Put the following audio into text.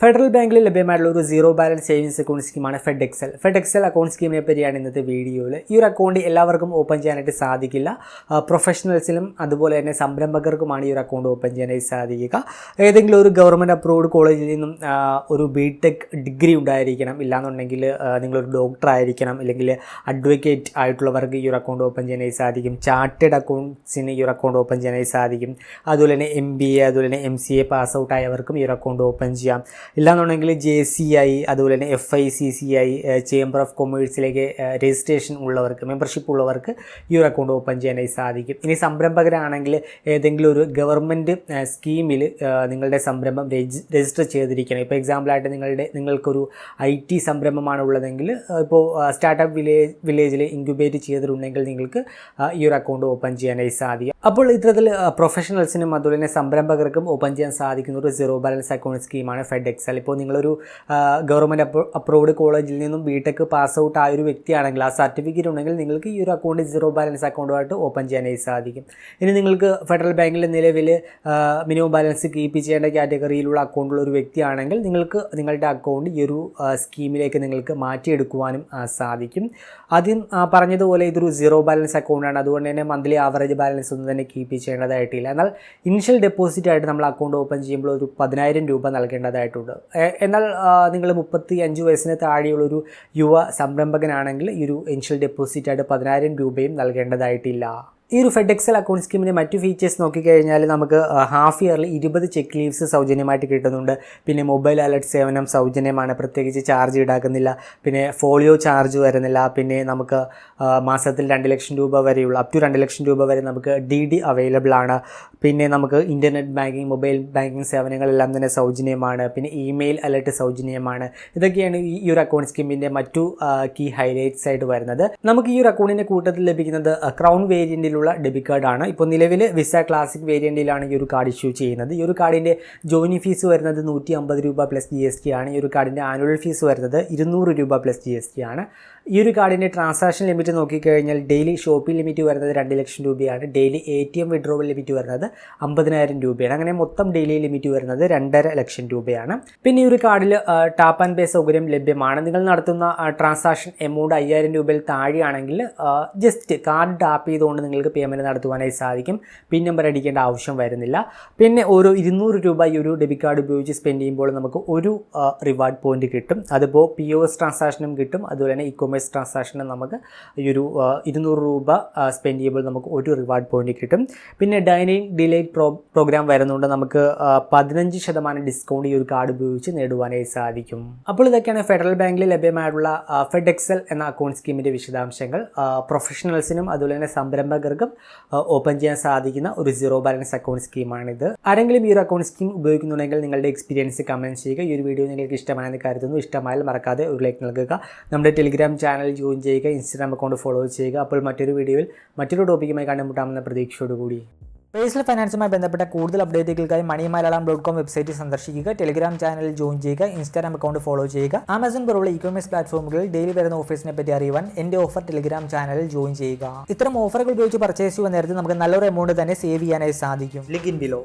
Federal ബാങ്കിൽ ലഭ്യമായിട്ടുള്ള ഒരു സീറോ ബാലൻസ് സേവിങ്സ് അക്കൗണ്ട് സ്കീമാണ് Fed Excel Fed Excel account സ്കീമിനെ പറ്റിയാണ് ഇന്നത്തെ വീഡിയോയിൽ ഈ ഒരു അക്കൗണ്ട് എല്ലാവർക്കും ഓപ്പൺ ചെയ്യാനായിട്ട് സാധിക്കില്ല. പ്രൊഫഷണൽസിനും അതുപോലെ തന്നെ സംരംഭകർക്കുമാണ് ഈ ഒരു അക്കൗണ്ട് ഓപ്പൺ ചെയ്യാനായിട്ട് സാധിക്കുക. ഏതെങ്കിലും ഒരു ഗവൺമെന്റ് അപ്രൂവ്ഡ് കോളേജിൽ നിന്നും ഒരു ബി ടെക് ഡിഗ്രി ഉണ്ടായിരിക്കണം. ഇല്ലാന്നുണ്ടെങ്കിൽ നിങ്ങളൊരു ഡോക്ടർ ആയിരിക്കണം. അല്ലെങ്കിൽ അഡ്വക്കേറ്റ് ആയിട്ടുള്ളവർക്ക് ഈ ഒരു അക്കൗണ്ട് ഓപ്പൺ ചെയ്യാനായി സാധിക്കും. ചാർട്ടേഡ് അക്കൗണ്ട്സിന് ഈ ഒരു അക്കൗണ്ട് ഓപ്പൺ ചെയ്യാനായി സാധിക്കും. അതുപോലെ തന്നെ എം ബി എ അതുപോലെ തന്നെ M C A pass out ആയവർക്കും ഈ ഒരു അക്കൗണ്ട് ഓപ്പൺ ചെയ്യാം. ഇല്ലാന്നുണ്ടെങ്കിൽ ജെ സി ഐ അതുപോലെ തന്നെ F I C C I chamber of കൊമേഴ്സിലേക്ക് registration ഉള്ളവർക്ക് മെമ്പർഷിപ്പ് ഉള്ളവർക്ക് ഈ ഒരു അക്കൗണ്ട് ഓപ്പൺ ചെയ്യാനായി സാധിക്കും. ഇനി സംരംഭകരാണെങ്കിൽ ഏതെങ്കിലും ഒരു ഗവൺമെന്റ് സ്കീമിൽ നിങ്ങളുടെ സംരംഭം രജിസ്റ്റർ ചെയ്തിരിക്കണം. ഇപ്പോൾ എക്സാമ്പിളായിട്ട് നിങ്ങളുടെ നിങ്ങൾക്കൊരു ഐ ടി സംരംഭമാണ് ഉള്ളതെങ്കിൽ ഇപ്പോൾ സ്റ്റാർട്ടപ്പ് വില്ലേജ് വില്ലേജിൽ ഇൻക്യുബേറ്റ് ചെയ്തിട്ടുണ്ടെങ്കിൽ നിങ്ങൾക്ക് ഈ ഒരു അക്കൗണ്ട് ഓപ്പൺ ചെയ്യാനായി സാധിക്കും. അപ്പോൾ ഇത്തരത്തിൽ പ്രൊഫഷണൽസിനും അതുപോലെ തന്നെ സംരംഭകർക്കും ഓപ്പൺ ചെയ്യാൻ സാധിക്കുന്ന ഒരു സീറോ ബാലൻസ് അക്കൗണ്ട് സ്കീമാണ് ഫെഡ് എക്സൽ ഇപ്പോൾ നിങ്ങളൊരു ഗവൺമെന്റ് അപ്രൂവ്ഡ് കോളേജിൽ നിന്നും ബിടെക് പാസ് ഔട്ട് ആയ ഒരു വ്യക്തിയാണെങ്കിൽ ആ സർട്ടിഫിക്കറ്റ് ഉണ്ടെങ്കിൽ നിങ്ങൾക്ക് ഈ ഒരു അക്കൗണ്ട് സീറോ ബാലൻസ് അക്കൗണ്ടുമായിട്ട് ഓപ്പൺ ചെയ്യാനായി സാധിക്കും. ഇനി നിങ്ങൾക്ക് ഫെഡറൽ ബാങ്കിൽ നിലവിൽ മിനിമം ബാലൻസ് കീപ്പ് ചെയ്യേണ്ട കാറ്റഗറിയിലുള്ള അക്കൗണ്ടുള്ള ഒരു വ്യക്തിയാണെങ്കിൽ നിങ്ങൾക്ക് നിങ്ങളുടെ അക്കൗണ്ട് ഈ ഒരു സ്കീമിലേക്ക് നിങ്ങൾക്ക് മാറ്റിയെടുക്കുവാനും സാധിക്കും. ആദ്യം പറഞ്ഞതുപോലെ ഇതൊരു സീറോ ബാലൻസ് അക്കൗണ്ടാണ് അതുകൊണ്ട് തന്നെ മന്ത്ലി ആവറേജ് ബാലൻസ് ഒന്നും തന്നെ കീപ്പ് ചെയ്യേണ്ടതായിട്ടില്ല. എന്നാൽ ഇനിഷ്യൽ ഡെപ്പോസിറ്റ് ആയിട്ട് നമ്മൾ അക്കൗണ്ട് ഓപ്പൺ ചെയ്യുമ്പോൾ ഒരു പതിനായിരം രൂപ നൽകേണ്ടതായിട്ടുണ്ട്. എന്നാൽ നിങ്ങൾ മുപ്പത്തി അഞ്ച് വയസ്സിന് താഴെയുള്ളൊരു യുവ സംരംഭകനാണെങ്കിൽ ഈ ഒരു ഇനിഷ്യൽ ഡെപ്പോസിറ്റ് ആയിട്ട് പതിനായിരം രൂപയും നൽകേണ്ടതായിട്ടില്ല. ഈ ഒരു ഫെഡ് എക്സൽ അക്കൗണ്ട് സ്കീമിന്റെ മറ്റു ഫീച്ചേഴ്സ് നോക്കിക്കഴിഞ്ഞാൽ നമുക്ക് ഹാഫ് ഇയറിൽ ഇരുപത് ചെക്ക് ലീവ്സ് സൗജന്യമായിട്ട് കിട്ടുന്നുണ്ട്. പിന്നെ മൊബൈൽ അലർട്ട് സേവനം സൗജന്യമാണ്. പ്രത്യേകിച്ച് ചാർജ് ഈടാക്കുന്നില്ല. പിന്നെ ഫോളിയോ ചാർജ് വരുന്നില്ല. പിന്നെ നമുക്ക് മാസത്തിൽ രണ്ട് ലക്ഷം രൂപ വരെയുള്ള അപ് ടു രണ്ട് ലക്ഷം രൂപ വരെ നമുക്ക് ഡി ഡി അവൈലബിൾ ആണ്. പിന്നെ നമുക്ക് ഇന്റർനെറ്റ് ബാങ്കിങ് മൊബൈൽ ബാങ്കിങ് സേവനങ്ങളെല്ലാം തന്നെ സൗജന്യമാണ്. പിന്നെ ഇമെയിൽ അലർട്ട് സൗജന്യമാണ്. ഇതൊക്കെയാണ് ഈ ഒരു അക്കൗണ്ട് സ്കീമിന്റെ മറ്റു കീ ഹൈലൈറ്റ്സ് ആയിട്ട് വരുന്നത്. നമുക്ക് ഈ ഒരു അക്കൗണ്ടിന്റെ കൂട്ടത്തിൽ ലഭിക്കുന്നത് ക്രൗൺ വേരിയന്റിലുള്ള ഡെബിറ്റ് കാർഡാണ് ഇപ്പോൾ നിലവിൽ വിസ ക്ലാസിക് വേരിയന്റിലാണ് ഈ ഒരു കാർഡ് ഇഷ്യൂ ചെയ്യുന്നത്. ഈ ഒരു കാർഡിന്റെ ജോയിനി ഫീസ് വരുന്നത് നൂറ്റി അമ്പത് രൂപ പ്ലസ് ജി എസ് ടി ആണ്. ഈ ഒരു കാർഡിന്റെ ആനുവൽ ഫീസ് വരുന്നത് ഇരുന്നൂറ് രൂപ പ്ലസ് ജി എസ് ടി ആണ്. ഈ ഒരു കാർഡിന്റെ ട്രാൻസാക്ഷൻ ലിമിറ്റ് നോക്കിക്കഴിഞ്ഞാൽ ഡെയിലി ഷോപ്പിംഗ് ലിമിറ്റ് വരുന്നത് രണ്ട് ലക്ഷം രൂപയാണ്. Daily A T M withdrawal limit വരുന്നത് അമ്പതിനായിരം രൂപയാണ്. അങ്ങനെ മൊത്തം ഡെയിലി ലിമിറ്റ് വരുന്നത് രണ്ടര ലക്ഷം രൂപയാണ്. പിന്നെ ഈ ഒരു കാർഡിൽ ടാപ്പ് ആൻഡ് പേ സൗകര്യം ലഭ്യമാണ്. നിങ്ങൾ നടത്തുന്ന ട്രാൻസാക്ഷൻ എമൗണ്ട് അയ്യായിരം രൂപയിൽ താഴെയാണെങ്കിൽ ജസ്റ്റ് കാർഡ് ടാപ്പ് ചെയ്തുകൊണ്ട് നിങ്ങൾക്ക് പേയ്മെന്റ് നടത്തുവാനായി സാധിക്കും. പിൻ നമ്പർ അടിക്കേണ്ട ആവശ്യം വരുന്നില്ല. പിന്നെ ഓരോ ഇരുന്നൂറ് രൂപ ഈ ഒരു ഡെബിറ്റ് കാർഡ് ഉപയോഗിച്ച് സ്പെൻഡ് ചെയ്യുമ്പോൾ നമുക്ക് ഒരു റിവാർഡ് പോയിന്റ് കിട്ടും. അതിപ്പോൾ പി ഒ എസ് ട്രാൻസാക്ഷനും കിട്ടും. അതുപോലെ തന്നെ ഇ കൊമേഴ്സ് ട്രാൻസാക്ഷനും നമുക്ക് ഈ ഒരു ഇരുന്നൂറ് രൂപ സ്പെൻഡ് ചെയ്യുമ്പോൾ നമുക്ക് ഒരു റിവാർഡ് പോയിന്റ് കിട്ടും. പിന്നെ ഡൈനിങ് ഡിലൈറ്റ് പ്രോ പ്രോഗ്രാം വരുന്നുണ്ട് നമുക്ക് പതിനഞ്ച് ശതമാനം ഡിസ്കൗണ്ട് ഈ ഒരു കാർഡ് ഉപയോഗിച്ച് നേടുവാനായി സാധിക്കും. അപ്പോൾ ഇതൊക്കെയാണ് ഫെഡറൽ ബാങ്കിൽ ലഭ്യമായിട്ടുള്ള ഫെഡ് എക്സൽ എന്ന അക്കൗണ്ട് സ്കീമിന്റെ വിശദാംശങ്ങൾ. പ്രൊഫഷണൽസിനും അതുപോലെ തന്നെ സംരംഭകർക്കും ഓപ്പൺ ചെയ്യാൻ സാധിക്കുന്ന ഒരു സീറോ ബാലൻസ് അക്കൗണ്ട് സ്കീമാണിത് ആരെങ്കിലും ഈ ഒരു അക്കൗണ്ട് സ്കീം ഉപയോഗിക്കുന്നുണ്ടെങ്കിൽ നിങ്ങളുടെ എക്സ്പീരിയൻസ് കമന്റ് ചെയ്യുക. ഈ ഒരു വീഡിയോ നിങ്ങൾക്ക് ഇഷ്ടമായെന്ന് കരുതുന്നു. ഇഷ്ടമായാലും മറക്കാതെ ഒരു ലൈക്ക് നൽകുക. നമ്മുടെ ടെലിഗ്രാം ചാനൽ ജോയിൻ ചെയ്യുക. ഇൻസ്റ്റാഗ്രാം അക്കൗണ്ട് ഫോളോ ചെയ്യുക. അപ്പോൾ മറ്റൊരു വീഡിയോയിൽ മറ്റൊരു ടോപ്പിക്കുമായി കണ്ടുമുട്ടാമെന്ന പ്രതീക്ഷയോടുകൂടി. പേഴ്സണൽ ഫൈനാൻസുമായി ബന്ധപ്പെട്ട കൂടുതൽ അപ്ഡേറ്റുകൾക്കായി money Malayalam dot com website സന്ദർശിക്കുക. ടെലിഗ്രാം ചാനൽ ജോയിൻ ചെയ്യുക. ഇൻസ്റ്റാഗ്രാം അക്കൗണ്ട് ഫോളോ ചെയ്യുക. ആമസോൺ പോലുള്ള ഇക്കോമേഴ്സ് കൊമേഴ്സ് പ്ലാറ്റ്ഫോമുകളിൽ ഡെയിലി വരുന്ന ഓഫീസിനെ പറ്റി അറിയുവാൻ എന്റെ ഓഫർ ടെലിഗ്രാം ചാനലിൽ ജോയിൻ ചെയ്യുക. ഇത്തരം ഓഫറുകൾ ഉപയോഗിച്ച് പർച്ചേസ് ചെയ്യുന്ന നേരത്തെ നമുക്ക് നല്ലൊരു എമൗണ്ട് തന്നെ സേവ് ചെയ്യാനായി സാധിക്കും. Link in below